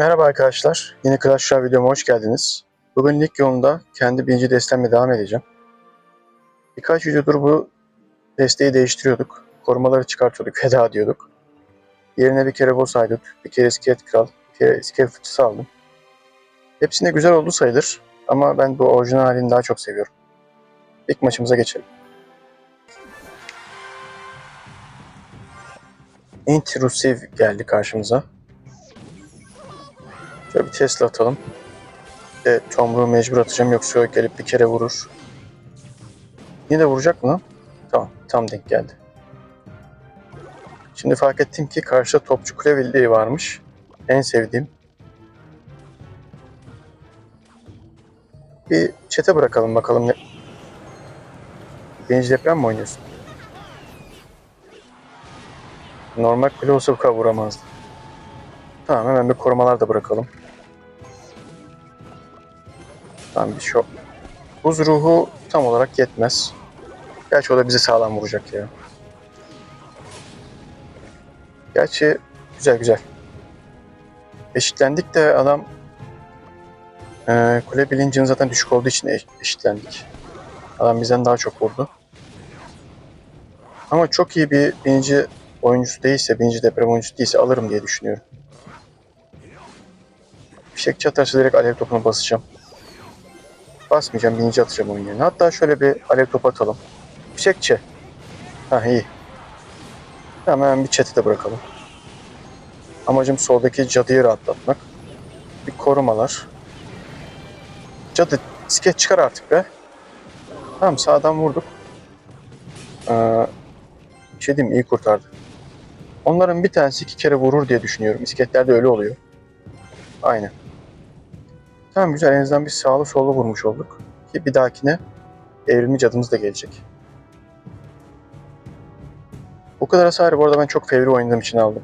Merhaba arkadaşlar. Yeni Clash Royale videoma hoş geldiniz. Bugün lig yolunda kendi birinci destemle devam edeceğim. Birkaç videodur bu desteği değiştiriyorduk. Korumaları çıkartıyorduk, feda diyorduk. Yerine bir kere boss haydut, bir kere iskelet kral, bir kere iskelet fıçısı aldım. Hepsinde güzel oldu sayılır ama ben bu orijinal halini daha çok seviyorum. İlk maçımıza geçelim. Intrusive geldi karşımıza. Şöyle bir Tesla atalım. E, Tomruğu mecbur atacağım yoksa gelip bir kere vurur. Yine de vuracak mı? Tamam, tam denk geldi. Şimdi fark ettim ki karşıda topçu kule birliği varmış. En sevdiğim. Bir çete bırakalım bakalım ne... Birinci deprem mi oynuyorsun? Normal kule olsa bu kadar vuramazdı. Tamam hemen bir korumalar da bırakalım. Tamam bir şu buz ruhu tam olarak yetmez. Gerçi o da bizi sağlam vuracak ya. Gerçi güzel güzel. Eşitlendik de adam eee, kule bilincinin zaten düşük olduğu için eş- eşitlendik. Adam bizden daha çok vurdu. Ama çok iyi bir birinci oyuncusu değilse, birinci deprem oyuncusu değilse alırım diye düşünüyorum. Fişekçi atarsa direkt alev topuna basacağım. Basmayacağım, birinci atacağım oyun yerine. Hatta şöyle bir alev topu atalım. Fişekçi. Ha iyi. Hemen bir chat'i de bırakalım. Amacım soldaki cadıyı rahatlatmak. Bir korumalar. Cadı skeç çıkar artık be. Tamam sağdan vurduk. Ee, bir şey diyeyim iyi kurtardı. Onların bir tanesi iki kere vurur diye düşünüyorum. İsketlerde öyle oluyor. Aynen. Tamam güzel en azından bir sağlı sollu vurmuş olduk. Ki bir dahakine evrimli cadımız da gelecek. Bu kadar hasarı bu arada ben çok fevri oynadığım için aldım.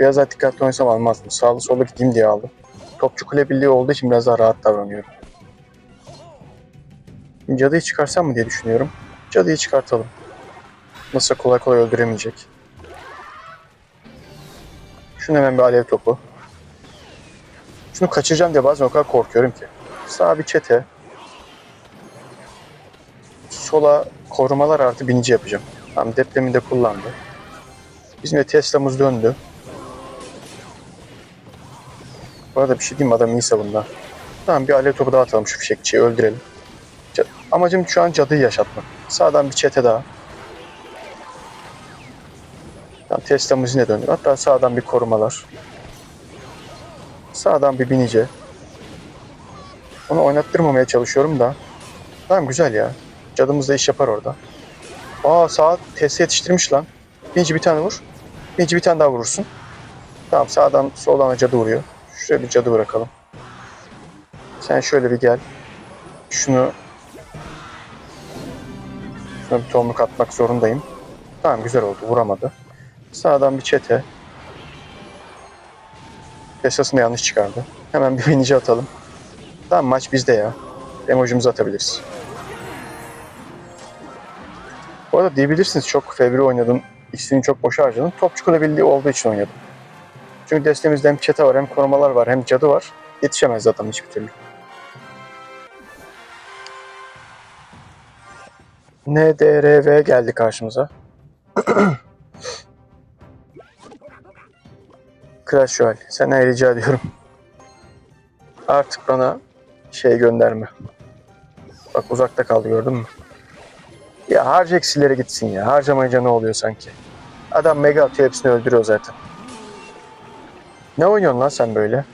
Biraz daha dikkatli oynasam almazdım. Sağlı sollu gideyim diye aldım. Topçu kule birliği olduğu için biraz daha rahat davranıyorum. Şimdi cadıyı çıkarsam mı diye düşünüyorum. Cadıyı çıkartalım. Nasıl kolay kolay öldüremeyecek. Şunu hemen bir alev topu. Şunu kaçıracağım diye bazen o kadar korkuyorum ki. Sağa bir çete. Sola korumalar artı binici yapacağım. Tamam depremi de kullandı. Bizim de Tesla'mız döndü. Bu arada bir şey diyeyim adam iyi savundu. Tamam bir alev topu daha atalım şu fişekçiyi öldürelim. Amacım şu an cadıyı yaşatmak. Sağdan bir çete daha. Tamam, Tesla'mız yine döndü. Hatta sağdan bir korumalar. Sağdan bir binici. Onu oynattırmamaya çalışıyorum da. Tamam güzel ya. Cadımız da iş yapar orada. Aa sağ Tesla yetiştirmiş lan. Binici bir tane vur. Binici bir tane daha vurursun. Tamam sağdan soldan da cadı vuruyor. Şuraya bir cadı bırakalım. Sen şöyle bir gel. Şunu Şuna bir tomruk atmak zorundayım. Tamam güzel oldu. Vuramadı. Sağdan bir çete. Esasını yanlış çıkardı. Hemen bir binici atalım. Tamam maç bizde ya. Emojimizi atabiliriz. Bu arada diyebilirsiniz çok fevri oynadım. İkisini çok boşa harcadım. Topçu kulabildiği olduğu için oynadım. Çünkü destemizde hem çete var hem korumalar var hem cadı var. Yetişemez zaten hiçbir türlü. NDRV geldi karşımıza. Crash Royale, senden rica ediyorum. Artık bana şey gönderme. Bak uzakta kaldı gördün mü? Ya harca eksilere gitsin ya. Harcamayınca ne oluyor sanki? Adam mega atıyor hepsini öldürüyor zaten. Ne oynuyorsun lan sen böyle?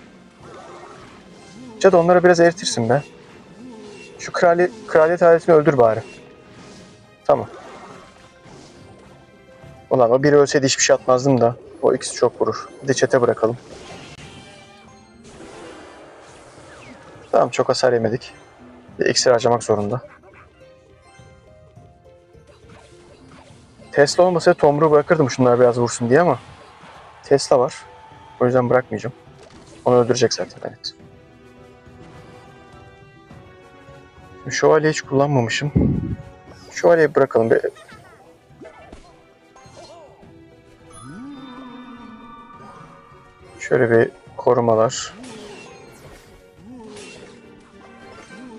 Cadı onları biraz eritirsin be. Şu krali, kraliyet ailesini öldür bari. Tamam. Ulan o biri ölseydi hiçbir şey atmazdım da. O ikisi çok vurur. Bir de çete bırakalım. Tamam çok hasar yemedik. Bir iksir harcamak zorunda. Tesla olmasaydı Tomruğu bırakırdım şunlar biraz vursun diye ama Tesla var. O yüzden bırakmayacağım. Onu öldürecek zaten evet. Şimdi Şövalyeyi hiç kullanmamışım. Şövalyeyi bırakalım. Bir... Şöyle bir korumalar.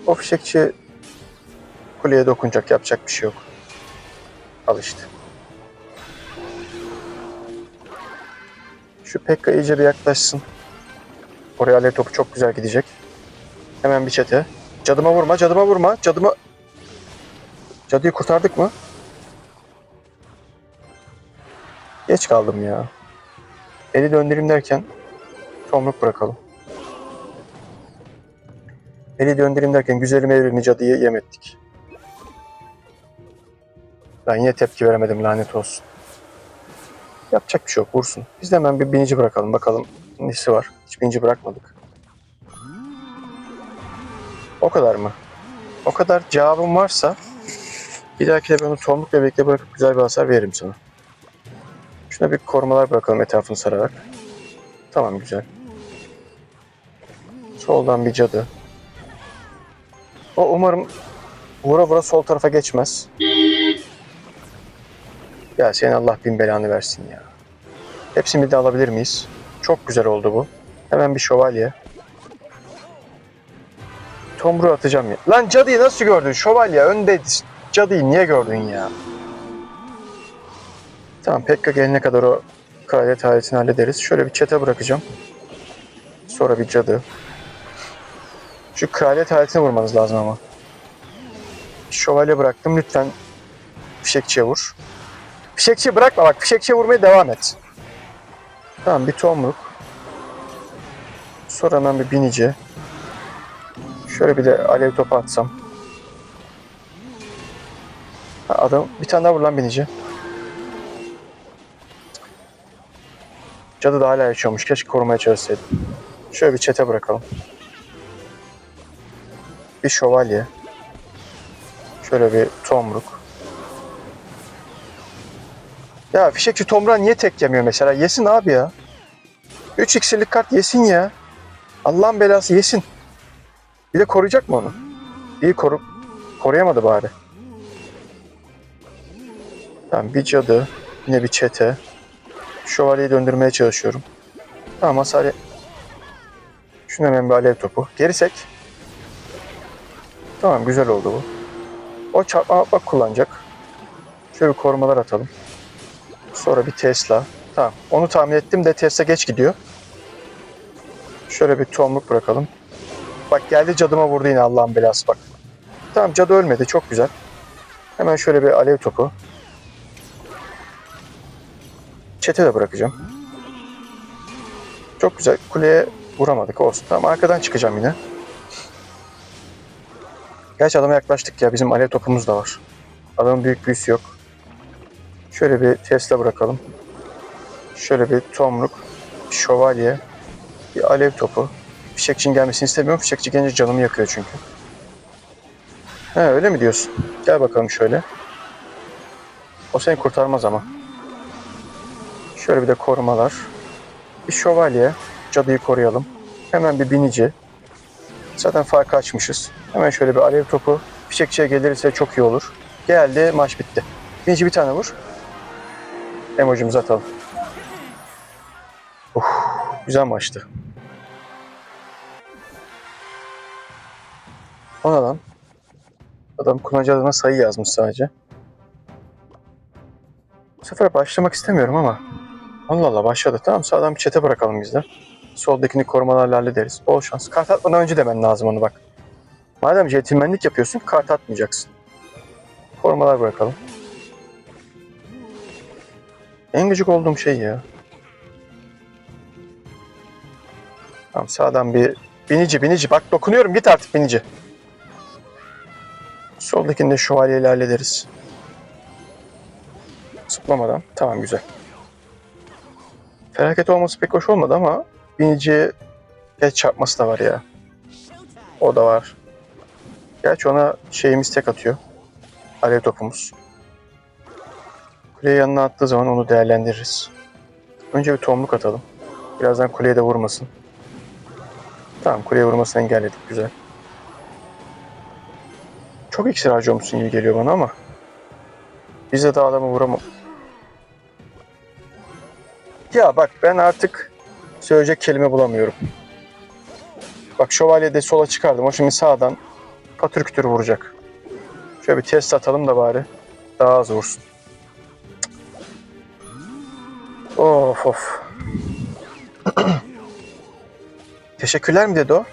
O fişekçi kuleye dokunacak yapacak bir şey yok. Al işte. Şu Pekka iyice bir yaklaşsın. Oraya alev topu çok güzel gidecek. Hemen bir çete. Cadıma vurma, cadıma vurma. Cadıma... Cadıyı kurtardık mı? Geç kaldım ya. Eli döndüreyim derken tomruk bırakalım. Eli döndüreyim derken güzelim evrini cadıyı yem ettik. Ben yine tepki veremedim lanet olsun. Yapacak bir şey yok vursun. Biz de hemen bir binici bırakalım bakalım nesi var. Hiç binici bırakmadık. O kadar mı? O kadar cevabım varsa bir dahaki de ben onu tomrukla birlikte bırakıp güzel bir hasar veririm sana. Şuna bir korumalar bırakalım etrafını sararak. Tamam güzel. Soldan bir cadı. O umarım vura vura sol tarafa geçmez. Ya senin Allah bin belanı versin ya. Hepsini bir de alabilir miyiz? Çok güzel oldu bu. Hemen bir şövalye. Tomru atacağım ya. Lan cadıyı nasıl gördün? Şövalye önde. Cadıyı niye gördün ya? Tamam Pekka gelene kadar o kraliyet aletini hallederiz. Şöyle bir çete bırakacağım. Sonra bir cadı. Şu kraliyet aletini vurmanız lazım ama. Şövalye bıraktım. Lütfen fişekçiye vur. Fişekçiye bırakma bak. Fişekçiye vurmaya devam et. Tamam bir tomruk. Sonra hemen bir binici. Şöyle bir de alev topu atsam. Ha, adam bir tane daha vur lan binici. Cadı da hala yaşıyormuş. Keşke korumaya çalışsaydım. Şöyle bir çete bırakalım. Bir şövalye. Şöyle bir tomruk. Ya fişekçi tomruğa niye tek yemiyor mesela? Yesin abi ya. 3 iksirlik kart yesin ya. Allah'ın belası yesin. Bir de koruyacak mı onu? İyi koru koruyamadı bari. Tamam bir cadı. Yine bir çete. Şövalyeyi döndürmeye çalışıyorum. Tamam hasar... Şunu hemen bir alev topu. Gerisek. Tamam güzel oldu bu. O çarpma bak kullanacak. Şöyle korumalar atalım. Sonra bir Tesla. Tamam. Onu tahmin ettim de Tesla geç gidiyor. Şöyle bir tomruk bırakalım. Bak geldi cadıma vurdu yine Allah'ın belası bak. Tamam cadı ölmedi. Çok güzel. Hemen şöyle bir alev topu. Çete de bırakacağım. Çok güzel. Kuleye vuramadık olsun. Tamam arkadan çıkacağım yine. Gerçi adama yaklaştık ya. Bizim alev topumuz da var. Adamın büyük büyüsü yok. Şöyle bir Tesla bırakalım. Şöyle bir tomruk, bir şövalye, bir alev topu. Fişekçinin gelmesini istemiyorum. Fişekçi gelince canımı yakıyor çünkü. He öyle mi diyorsun? Gel bakalım şöyle. O seni kurtarmaz ama. Şöyle bir de korumalar. Bir şövalye. Cadıyı koruyalım. Hemen bir binici. Zaten farkı açmışız. Hemen şöyle bir alev topu. Fişekçiye gelirse çok iyi olur. Geldi maç bitti. Binici bir tane vur. Emojimizi atalım. Uf, güzel maçtı. O ne lan? Adam kullanıcı adına sayı yazmış sadece. Bu sefer başlamak istemiyorum ama. Allah Allah başladı. Tamam sağdan bir çete bırakalım biz de. Soldakini korumalarla hallederiz. Bol şans. Kart atmadan önce demen lazım onu bak. Madem centilmenlik yapıyorsun kart atmayacaksın. Korumalar bırakalım. En gıcık olduğum şey ya. Tamam sağdan bir binici binici. Bak dokunuyorum git artık binici. Soldakini de şövalyeyle hallederiz. Zıplamadan. Tamam güzel. Felaket olması pek hoş olmadı ama biniciye çarpması da var ya. O da var. Gerçi ona şeyimiz tek atıyor. Alev topumuz. Kuleye yanına attığı zaman onu değerlendiririz. Önce bir tomruk atalım. Birazdan kuleye de vurmasın. Tamam kuleye vurmasını engelledik. Güzel. Çok iksir harcıyormuşsun gibi geliyor bana ama. Biz de adamı vuramam. Ya bak ben artık Söyleyecek kelime bulamıyorum. Bak şövalye de sola çıkardım. O şimdi sağdan patır kütür vuracak. Şöyle bir test atalım da bari. Daha az vursun. Of of. Teşekkürler mi dedi o?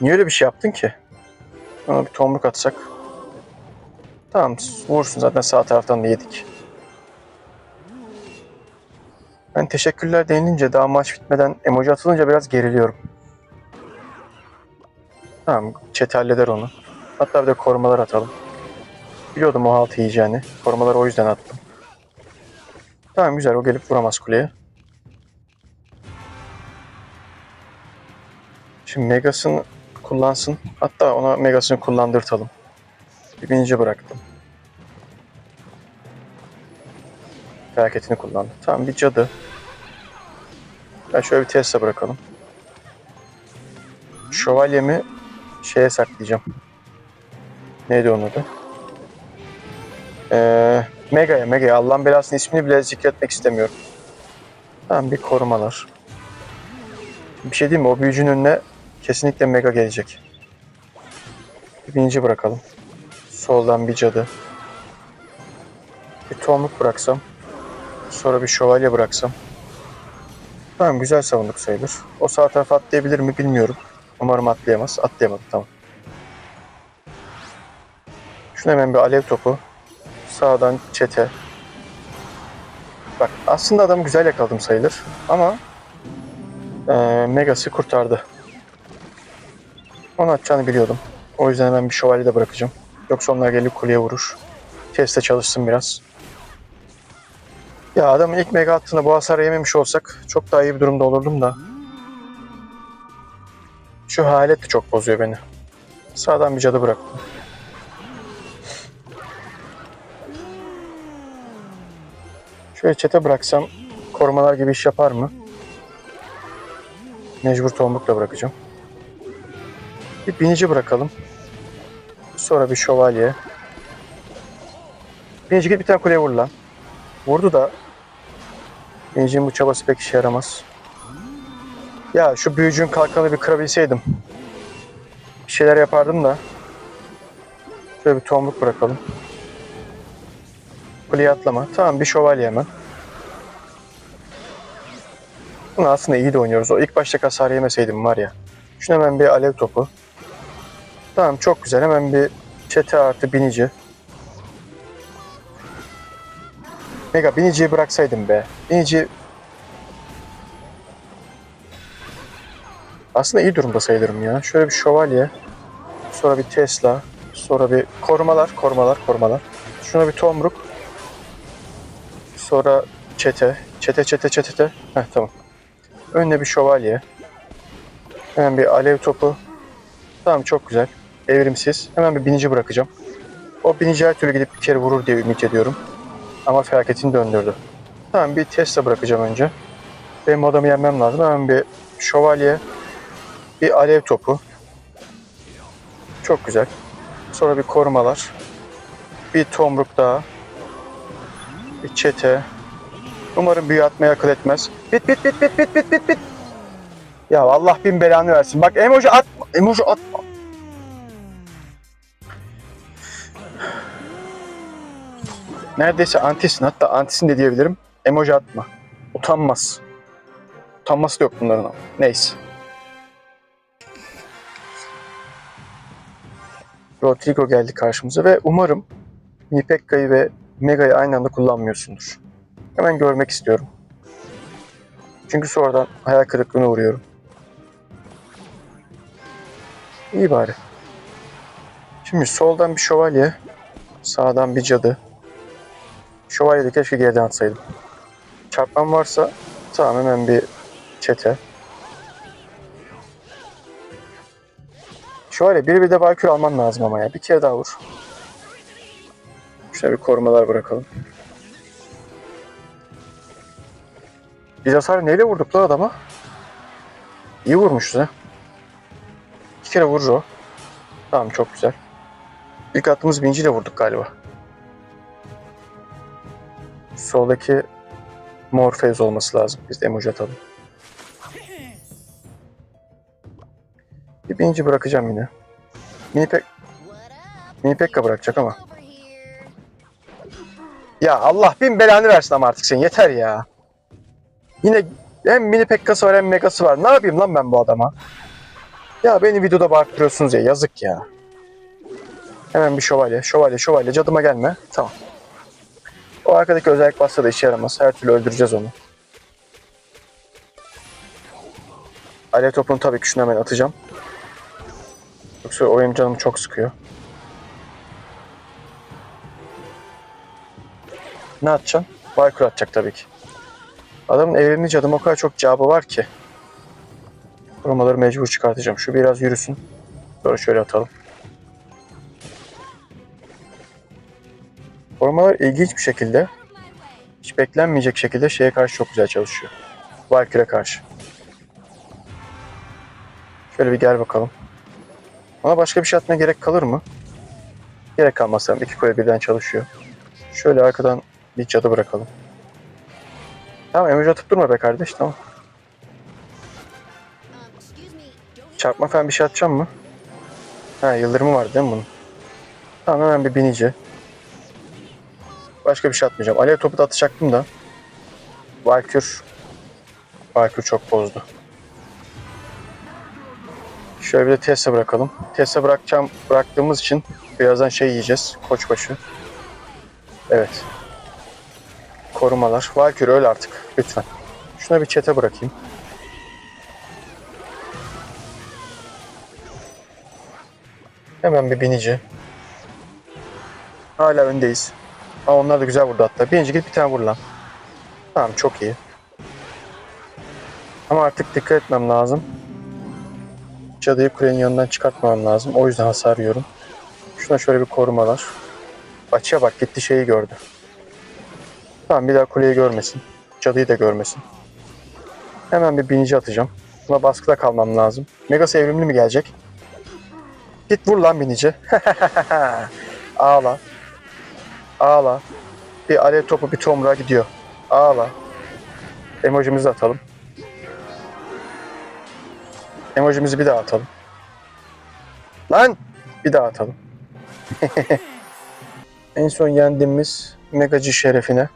Niye öyle bir şey yaptın ki? Ona bir tomruk atsak. Tamam vursun zaten sağ taraftan da yedik. Ben teşekkürler denilince daha maç bitmeden emoji atılınca biraz geriliyorum. Tamam chat halleder onu. Hatta bir de korumalar atalım. Biliyordum o haltı yiyeceğini. Korumaları o yüzden attım. Tamam güzel o gelip vuramaz kuleye. Şimdi Megas'ını kullansın. Hatta ona Megas'ını kullandırtalım. Bir binici bıraktım. Felaketini kullandı. Tamam bir cadı. Ben şöyle bir Tesla bırakalım. Şövalyemi şeye saklayacağım. Neydi onun adı? Ee, Mega'ya, Mega'ya. Allah'ın belasının ismini bile zikretmek istemiyorum. Tamam bir korumalar. Bir şey diyeyim mi? O büyücünün önüne kesinlikle Mega gelecek. Bir binci bırakalım. Soldan bir cadı. Bir tomruk bıraksam. Sonra bir şövalye bıraksam. Tamam güzel savunduk sayılır. O sağ tarafa atlayabilir mi bilmiyorum. Umarım atlayamaz. Atlayamadı tamam. Şuna hemen bir alev topu. Sağdan çete. Bak aslında adamı güzel yakaladım sayılır. Ama eee Megas'ı kurtardı. Onu atacağını biliyordum. O yüzden hemen bir şövalye de bırakacağım. Yoksa onlar gelip kuleye vurur. Teste çalışsın biraz. Ya adamın ilk mega attığında bu hasarı yememiş olsak çok daha iyi bir durumda olurdum da. Şu halet de çok bozuyor beni. Sağdan bir cadı bıraktım. Şöyle çete bıraksam korumalar gibi iş yapar mı? Mecbur tombukla bırakacağım. Bir binici bırakalım. Sonra bir şövalye. Binici git bir tane kuleye vur lan. Vurdu da Binicinin bu çabası pek işe yaramaz. Ya şu büyücünün kalkanı bir kırabilseydim. Bir şeyler yapardım da. Şöyle bir tomruk bırakalım. Kuleye atlama. Tamam bir şövalye hemen. Bunu aslında iyi de oynuyoruz. O ilk başta hasar yemeseydim var ya. Şuna hemen bir alev topu. Tamam çok güzel. Hemen bir çete artı binici. Mega biniciyi bıraksaydım be. Binici aslında iyi durumda sayılırım ya. Şöyle bir şövalye. Sonra bir Tesla. Sonra bir korumalar, korumalar, korumalar. Şuna bir tomruk. Sonra çete. Çete, çete, çete, çete. Heh tamam. Önüne bir şövalye. Hemen bir alev topu. Tamam çok güzel. Evrimsiz. Hemen bir binici bırakacağım. O binici her türlü gidip bir kere vurur diye ümit ediyorum. Ama felaketini döndürdü. Tamam bir Tesla bırakacağım önce. Benim adamı yenmem lazım. Hemen bir şövalye. Bir alev topu. Çok güzel. Sonra bir korumalar. Bir tomruk daha. Bir çete. Umarım büyü atmaya akıl etmez. Bit bit bit bit bit bit bit bit. Ya Allah bin belanı versin. Bak emoji atma. Emoji atma. Neredeyse antisin. Hatta antisin de diyebilirim. Emoji atma. Utanmaz. Utanması da yok bunların ama. Neyse. Rodrigo geldi karşımıza ve umarım Nipekka'yı ve Mega'yı aynı anda kullanmıyorsundur. Hemen görmek istiyorum. Çünkü sonradan hayal kırıklığına uğruyorum. İyi bari. Şimdi soldan bir şövalye, sağdan bir cadı. Şövalyeyi de keşke geriden atsaydım. Çarpmam varsa tamam hemen bir çete. Şöyle bir bir de Valkyrie alman lazım ama ya. Bir kere daha vur. Şöyle bir korumalar bırakalım. Biz hasar neyle vurduk lan adama? İyi vurmuşuz ha. İki kere vurur o. Tamam çok güzel. İlk attığımız binciyle vurduk galiba. Soldaki Morpheus olması lazım. Biz de emoji atalım. Bir birinci bırakacağım yine. Mini pek Mini Pekka bırakacak ama. Ya Allah bin belanı versin ama artık sen yeter ya. Yine hem mini pekkası var hem megası var. Ne yapayım lan ben bu adama? Ya beni videoda bağırtıyorsunuz ya yazık ya. Hemen bir şövalye, şövalye, şövalye. Cadıma gelme. Tamam. O arkadaki özellik bassa da işe yaramaz. Her türlü öldüreceğiz onu. Alev topunu tabii ki şunu hemen atacağım. Yoksa o benim canımı çok sıkıyor. Ne atacaksın? Baykur atacak tabii ki. Adamın evrimli cadım o kadar çok cevabı var ki. Romaları mecbur çıkartacağım. Şu biraz yürüsün. Sonra şöyle atalım. Formalar ilginç bir şekilde hiç beklenmeyecek şekilde şeye karşı çok güzel çalışıyor. Valkyrie karşı. Şöyle bir gel bakalım. Ona başka bir şey atmaya gerek kalır mı? Gerek kalmaz sanırım. İki kule birden çalışıyor. Şöyle arkadan bir cadı bırakalım. Tamam emoji atıp durma be kardeş tamam. Çarpma falan bir şey atacağım mı? Ha yıldırımı var değil mi bunun? Tamam hemen bir binici. Başka bir şey atmayacağım. Alev topu da atacaktım da. Valkür. Valkür çok bozdu. Şöyle bir de Tesla bırakalım. Tesla bırakacağım, bıraktığımız için birazdan şey yiyeceğiz. Koçbaşı. Evet. Korumalar. Valkür öl artık. Lütfen. Şuna bir çete bırakayım. Hemen bir binici. Hala öndeyiz. Ama onlar da güzel vurdu hatta. Birinci git bir tane vur lan. Tamam çok iyi. Ama artık dikkat etmem lazım. Cadıyı kulenin yanından çıkartmam lazım. O yüzden hasar yiyorum. Şuna şöyle bir korumalar. Açıya bak gitti şeyi gördü. Tamam bir daha kuleyi görmesin. Cadıyı da görmesin. Hemen bir binici atacağım. Buna baskıda kalmam lazım. Megas evrimli mi gelecek? Git vur lan binici. Ağla. Ağla. Bir alev topu bir tomruğa gidiyor. Ağla. Emojimizi atalım. Emojimizi bir daha atalım. Lan! Bir daha atalım. en son yendiğimiz Megacı şerefine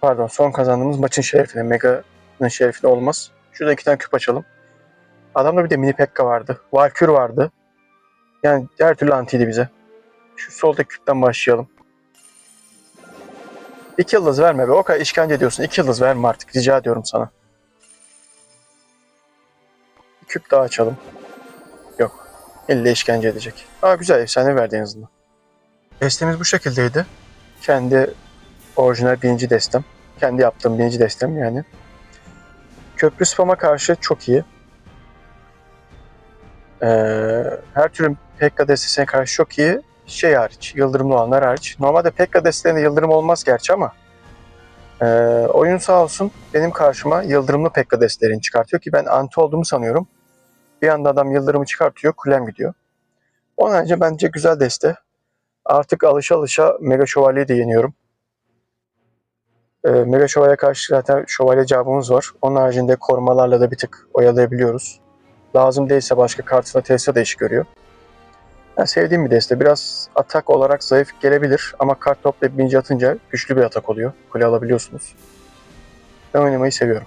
pardon son kazandığımız maçın şerefine Mega'nın şerefine olmaz. Şurada iki tane küp açalım. Adamda bir de mini Pekka vardı. Valkür vardı. Yani her türlü antiydi bize. Şu soldaki küpten başlayalım. İki yıldız verme be. O kadar işkence ediyorsun. İki yıldız verme artık. Rica ediyorum sana. Bir küp daha açalım. Yok. Elle işkence edecek. Aa güzel. Efsane verdi en azından. Destemiz bu şekildeydi. Kendi orijinal birinci destem. Kendi yaptığım birinci destem yani. Köprü spama karşı çok iyi. Ee, her türlü Pekka destesine karşı çok iyi. Şey hariç, yıldırımlı olanlar hariç. Normalde Pekka destelerinde yıldırım olmaz gerçi ama ee, oyun sağ olsun benim karşıma yıldırımlı Pekka destelerini çıkartıyor ki ben anti olduğumu sanıyorum. Bir anda adam yıldırımı çıkartıyor, kulem gidiyor. Onun önce bence güzel deste. Artık alışa alışa Mega Şövalye'yi de yeniyorum. Ee, Mega Şövalye karşı zaten şövalye cevabımız var. Onun haricinde korumalarla da bir tık oyalayabiliyoruz. Lazım değilse başka kartla Tesla da iş görüyor. Ben sevdiğim bir deste. Biraz atak olarak zayıf gelebilir ama kart toplayıp binci atınca güçlü bir atak oluyor. Kule alabiliyorsunuz. Ben oynamayı seviyorum.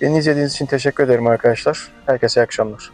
Beni izlediğiniz için teşekkür ederim arkadaşlar. Herkese iyi akşamlar.